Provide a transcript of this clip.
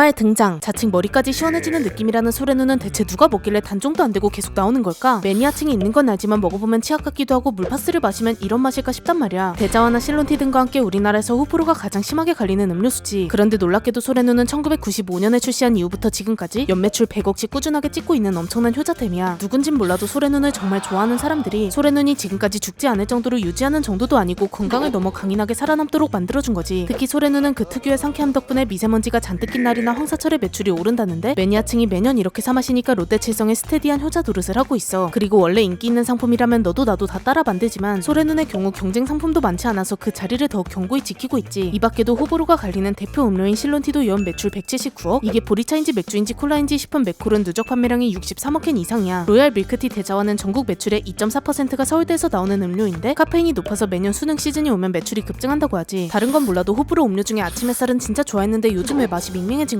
드라마에 등장 자칭 머리까지 시원해지는 느낌이라는 소래누는 대체 누가 먹길래 단종도 안 되고 계속 나오는 걸까? 매니아층이 있는 건 알지만 먹어보면 치약 같기도 하고 물파스를 마시면 이런 맛일까 싶단 말이야. 대자와나 실론티 등과 함께 우리나라에서 호불호가 가장 심하게 갈리는 음료수지. 그런데 놀랍게도 소래누는 1995년에 출시한 이후부터 지금까지 연매출 100억씩 꾸준하게 찍고 있는 엄청난 효자템이야. 누군진 몰라도 소래눈을 정말 좋아하는 사람들이 소래눈이 지금까지 죽지 않을 정도로 유지하는 정도도 아니고 건강을 넘어 강인하게 살아남도록 만들어준 거지. 특히 소래눈은 그 특유의 상쾌함 덕분에 미세먼지가 잔뜩 낀 날이나 황사철의 매출이 오른다는데 매니아층이 매년 이렇게 사 마시니까 롯데칠성의 스테디한 효자 노릇을 하고 있어. 그리고 원래 인기 있는 상품이라면 너도 나도 다 따라 만들지만 소래눈의 경우 경쟁 상품도 많지 않아서 그 자리를 더욱 견고히 지키고 있지. 이 밖에도 호불호가 갈리는 대표 음료인 실론티도 연 매출 179억. 이게 보리차인지 맥주인지 콜라인지 싶은 맥콜은 누적 판매량이 63억 캔 이상이야. 로얄 밀크티 대자와는 전국 매출의 2.4%가 서울대에서 나오는 음료인데 카페인이 높아서 매년 수능 시즌이 오면 매출이 급증한다고 하지. 다른 건 몰라도 호불호 음료 중에 아침 햇살은 진짜 좋아했는데 요즘 왜 맛이 밍밍해진